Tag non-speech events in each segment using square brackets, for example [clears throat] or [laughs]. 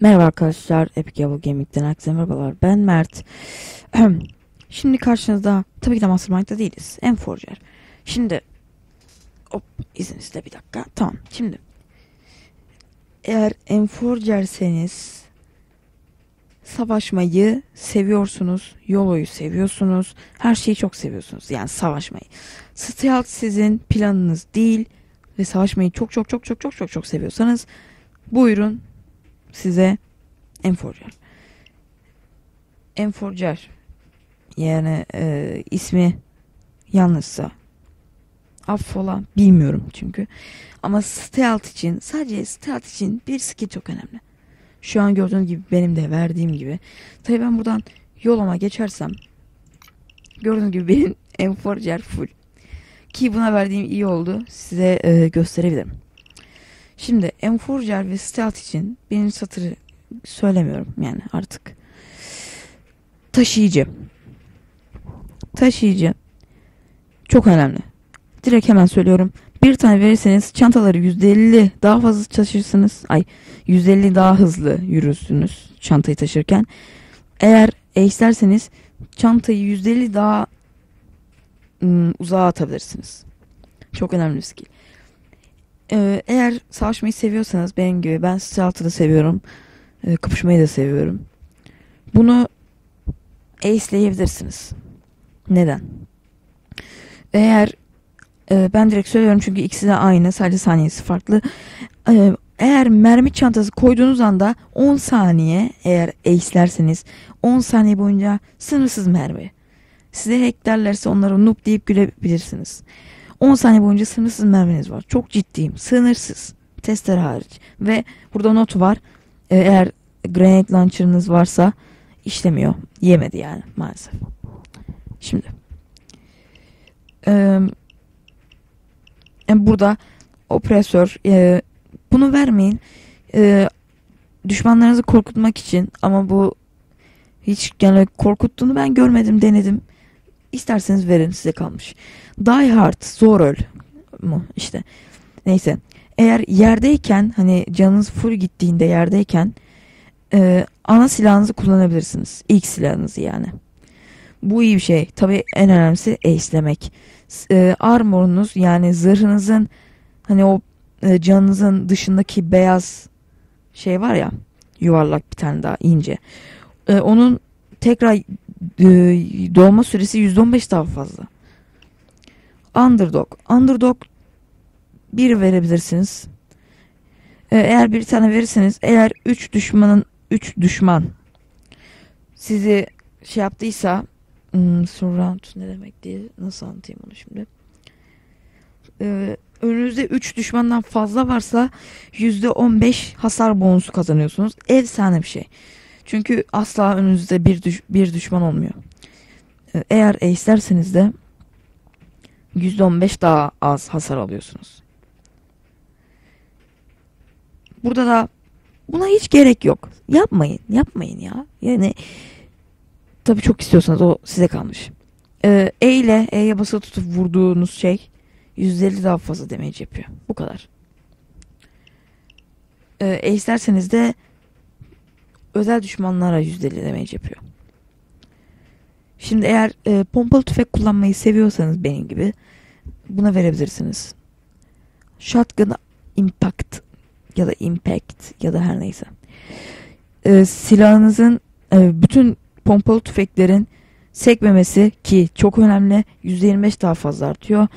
Merhaba arkadaşlar, Epic Yavru Gaming'den herkese merhabalar. Ben Mert. Şimdi karşınızda tabii ki de Mastermind'da değiliz. Enforger. Şimdi hop izninizle bir dakika. Tamam. Şimdi eğer Enforger'seniz savaşmayı seviyorsunuz. Yolo'yu seviyorsunuz. Her şeyi çok seviyorsunuz. Yani savaşmayı. Stealth sizin planınız değil ve savaşmayı çok çok çok çok çok çok çok seviyorsanız buyurun size Enforger. Enforger yani e, ismi yanlışsa affola bilmiyorum çünkü. Ama stealth için sadece stealth için bir skill çok önemli. Şu an gördüğünüz gibi benim de verdiğim gibi. Tabii ben buradan yoluma geçersem gördüğünüz gibi benim [laughs] Enforger full. Ki buna verdiğim iyi oldu. Size e, gösterebilirim. Şimdi Enforger ve Stealth için birinci satırı söylemiyorum yani artık. Taşıyıcı. Taşıyıcı. Çok önemli. Direkt hemen söylüyorum. Bir tane verirseniz çantaları %50 daha fazla taşırsınız. Ay %50 daha hızlı yürürsünüz çantayı taşırken. Eğer ace'lerseniz çantayı %50 daha ım, uzağa atabilirsiniz. Çok önemli bir skill. Ee, eğer savaşmayı seviyorsanız benim gibi ben stealth'ı da seviyorum. Ee, kapışmayı da seviyorum. Bunu ace'leyebilirsiniz. Neden? Eğer e, ben direkt söylüyorum çünkü ikisi de aynı sadece saniyesi farklı. Ee, eğer mermi çantası koyduğunuz anda 10 saniye eğer ace'lerseniz 10 saniye boyunca sınırsız mermi. Size hacklerlerse onları noob deyip gülebilirsiniz. 10 saniye boyunca sınırsız merminiz var. Çok ciddiyim. Sınırsız. Testler hariç. Ve burada not var. Ee, eğer grenade launcher'ınız varsa işlemiyor. Yemedi yani maalesef. Şimdi. Ee, burada opresör e, bunu vermeyin. E, düşmanlarınızı korkutmak için ama bu hiç yani korkuttuğunu ben görmedim denedim. İsterseniz verin size kalmış. Die Hard zor öl mu işte. Neyse. Eğer yerdeyken hani canınız full gittiğinde yerdeyken e, ana silahınızı kullanabilirsiniz. İlk silahınızı yani. Bu iyi bir şey. Tabii en önemlisi ace'lemek. E, armorunuz yani zırhınızın hani o e, canınızın dışındaki beyaz şey var ya yuvarlak bir tane daha ince. E, onun tekrar e, doğma süresi %15 daha fazla. Underdog. Underdog bir verebilirsiniz. Ee, eğer bir tane verirseniz eğer 3 düşmanın 3 düşman sizi şey yaptıysa hmm, surround ne demek diye nasıl anlatayım onu şimdi. Ee, önünüzde 3 düşmandan fazla varsa %15 hasar bonusu kazanıyorsunuz. Efsane bir şey. Çünkü asla önünüzde bir, düş bir düşman olmuyor. Ee, eğer ace'lerseniz de %15 daha az hasar alıyorsunuz. Burada da buna hiç gerek yok. Yapmayın, yapmayın ya. Yani tabii çok istiyorsanız o size kalmış. Ee, e ile E'ye basılı tutup vurduğunuz şey %50 daha fazla damage yapıyor. Bu kadar. Ee, e isterseniz de özel düşmanlara %50 damage yapıyor. Şimdi eğer e, pompalı tüfek kullanmayı seviyorsanız benim gibi buna verebilirsiniz. Shotgun Impact ya da Impact ya da her neyse. E, silahınızın e, bütün pompalı tüfeklerin sekmemesi ki çok önemli %25 daha fazla artıyor.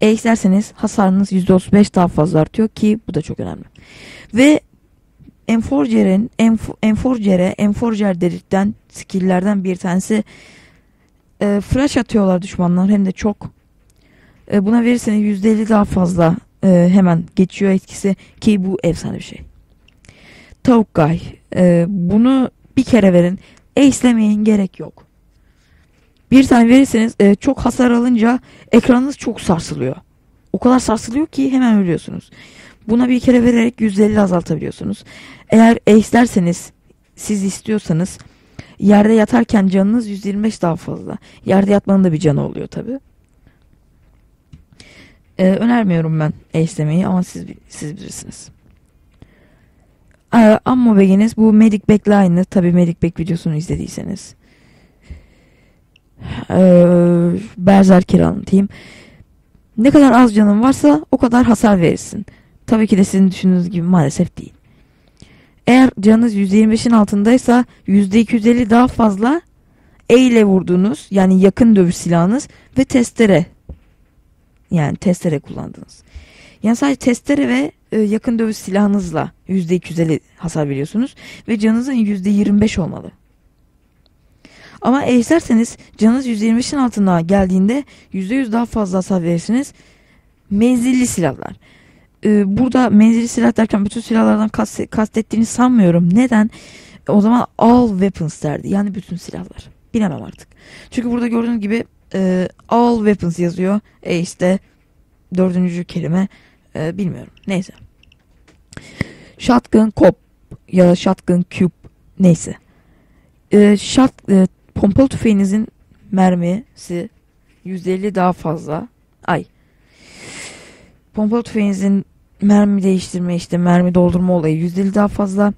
E isterseniz hasarınız %35 daha fazla artıyor ki bu da çok önemli. Ve Enforger'in Enforger'e Enforger dedikten skill'lerden bir tanesi e, flash atıyorlar düşmanlar hem de çok. E, buna verirseniz %50 daha fazla e, hemen geçiyor etkisi ki bu efsane bir şey. Tavuk Guy. E, bunu bir kere verin. Ace'lemeyin gerek yok. Bir tane verirseniz e, çok hasar alınca ekranınız çok sarsılıyor. O kadar sarsılıyor ki hemen ölüyorsunuz. Buna bir kere vererek %50 azaltabiliyorsunuz. Eğer ace'lerseniz siz istiyorsanız Yerde yatarken canınız 125 daha fazla. Yerde yatmanın da bir canı oluyor tabi. Ee, önermiyorum ben ace'lemeyi ama siz, siz bilirsiniz. Ee, ammo bag'iniz bu Medic aynı. Tabi Medic Bag videosunu izlediyseniz. Ee, Berserker'i anlatayım. Ne kadar az canın varsa o kadar hasar verirsin. Tabii ki de sizin düşündüğünüz gibi maalesef değil. Eğer canınız %25'in altındaysa %250 daha fazla E ile vurduğunuz yani yakın dövüş silahınız ve testere yani testere kullandınız. Yani sadece testere ve e, yakın dövüş silahınızla %250 hasar veriyorsunuz ve canınızın %25 olmalı. Ama eğserseniz canınız %25'in altına geldiğinde %100 daha fazla hasar verirsiniz. Menzilli silahlar. Ee, burada menzilli silah derken bütün silahlardan kast kastettiğini sanmıyorum. Neden? O zaman all weapons derdi. Yani bütün silahlar. Bilemem artık. Çünkü burada gördüğünüz gibi e, all weapons yazıyor. E işte dördüncü kelime e, bilmiyorum. Neyse. Shotgun cop ya da shotgun cube neyse. E, shot, e, pompalı tüfeğinizin mermisi %50 daha fazla. Ay. Pompalı tüfeğinizin mermi değiştirme işte mermi doldurma olayı %50 daha fazla.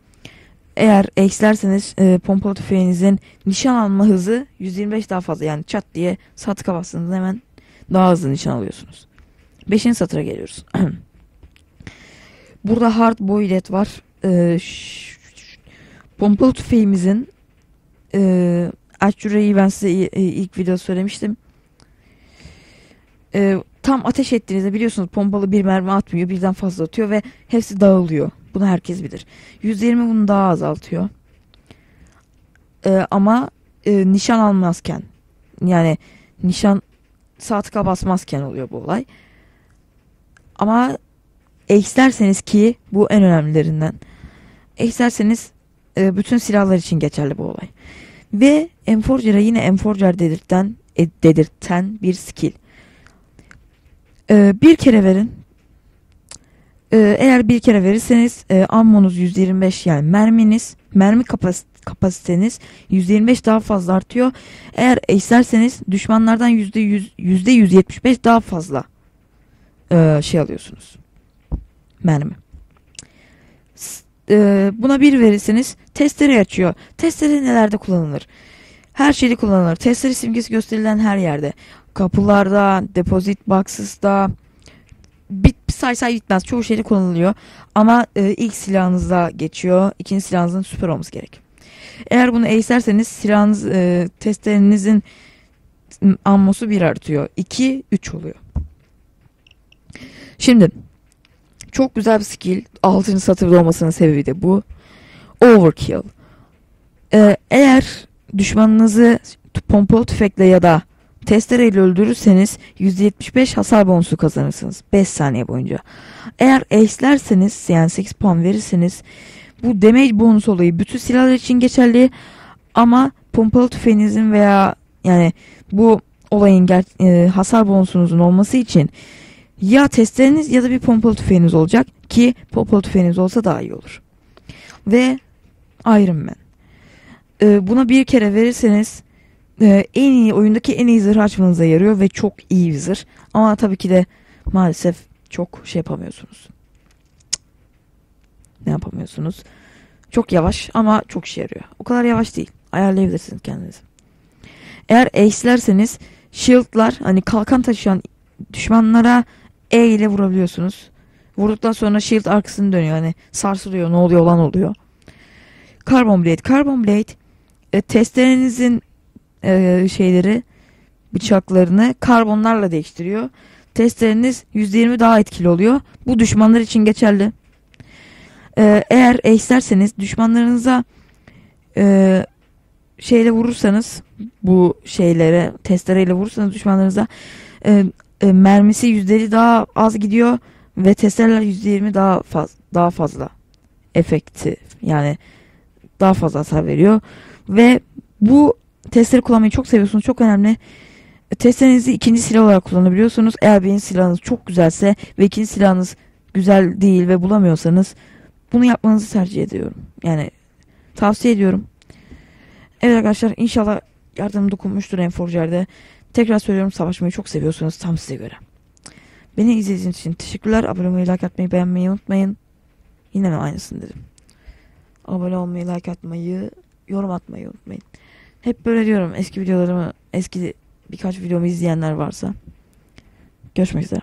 Eğer ekslerseniz e, pompalı tüfeğinizin nişan alma hızı 125 daha fazla. Yani çat diye sağ tıka bastığınızda hemen daha hızlı nişan alıyorsunuz. Beşinci satıra geliyoruz. [clears throat] Burada hard boylet var. E, pompalı tüfeğimizin e, Aşure'yi ben size ilk video söylemiştim. E, tam ateş ettiğinizde biliyorsunuz pompalı bir mermi atmıyor birden fazla atıyor ve hepsi dağılıyor. Bunu herkes bilir. 120 bunu daha azaltıyor. E, ama e, nişan almazken yani nişan sağ tıka basmazken oluyor bu olay. Ama ekslerseniz ki bu en önemlilerinden. Ekslerseniz e, bütün silahlar için geçerli bu olay. Ve Enforger'a yine Enforger dedirten, e, dedirten bir skill. E, bir kere verin. E, eğer bir kere verirseniz e, ammonuz %25 yani merminiz, mermi kapas kapasiteniz %25 daha fazla artıyor. Eğer eşlerseniz düşmanlardan %100, %175 daha fazla e, şey alıyorsunuz. Mermi. E, buna bir verirseniz testere açıyor. Testere nelerde kullanılır? Her şeyde kullanılır. Testere simgesi gösterilen her yerde. Kapılarda, deposit boxes'da bit say say bitmez. Çoğu şeyde kullanılıyor. Ama e, ilk silahınızda geçiyor. İkinci silahınızın süper olması gerek. Eğer bunu eğserseniz silahınız e, testereinizin ammosu bir artıyor. 2 3 oluyor. Şimdi çok güzel bir skill. 6. satırda olmasının sebebi de bu. Overkill. Ee, eğer düşmanınızı pompalı tüfekle ya da testereyle öldürürseniz %75 hasar bonusu kazanırsınız 5 saniye boyunca. Eğer ace'lerseniz yani 8 puan verirseniz bu damage bonus olayı bütün silahlar için geçerli ama pompalı tüfeğinizin veya yani bu olayın e, hasar bonusunuzun olması için ya testleriniz ya da bir pompalı tüfeğiniz olacak ki pompalı tüfeğiniz olsa daha iyi olur. Ve Iron Man. Ee, buna bir kere verirseniz e, en iyi oyundaki en iyi zırh açmanıza yarıyor ve çok iyi bir zırh. Ama tabii ki de maalesef çok şey yapamıyorsunuz. Ne yapamıyorsunuz? Çok yavaş ama çok işe yarıyor. O kadar yavaş değil. Ayarlayabilirsiniz kendinizi. Eğer ace'lerseniz shield'lar hani kalkan taşıyan düşmanlara E ile vurabiliyorsunuz. Vurduktan sonra shield arkasını dönüyor. Hani sarsılıyor ne oluyor olan oluyor. Carbon Blade. Carbon Blade e, testerenizi e, şeyleri bıçaklarını karbonlarla değiştiriyor. Testleriniz %20 daha etkili oluyor. Bu düşmanlar için geçerli. E, eğer eşlerseniz düşmanlarınıza e, şeyle vurursanız bu şeylere testereyle vurursanız düşmanlarınıza e, e, mermisi %50 daha az gidiyor ve testereler %20 daha faz, daha fazla efektif yani daha fazla hasar veriyor ve bu testleri kullanmayı çok seviyorsunuz çok önemli testerenizi ikinci silah olarak kullanabiliyorsunuz eğer birinci silahınız çok güzelse ve ikinci silahınız güzel değil ve bulamıyorsanız bunu yapmanızı tercih ediyorum yani tavsiye ediyorum evet arkadaşlar inşallah yardım dokunmuştur Enforger'de tekrar söylüyorum savaşmayı çok seviyorsunuz tam size göre Beni izlediğiniz için teşekkürler. Abone olmayı, like atmayı, beğenmeyi unutmayın. Yine mi aynısını dedim. abone olmayı, like atmayı, yorum atmayı unutmayın. Hep böyle diyorum eski videolarımı, eski birkaç videomu izleyenler varsa. Görüşmek üzere.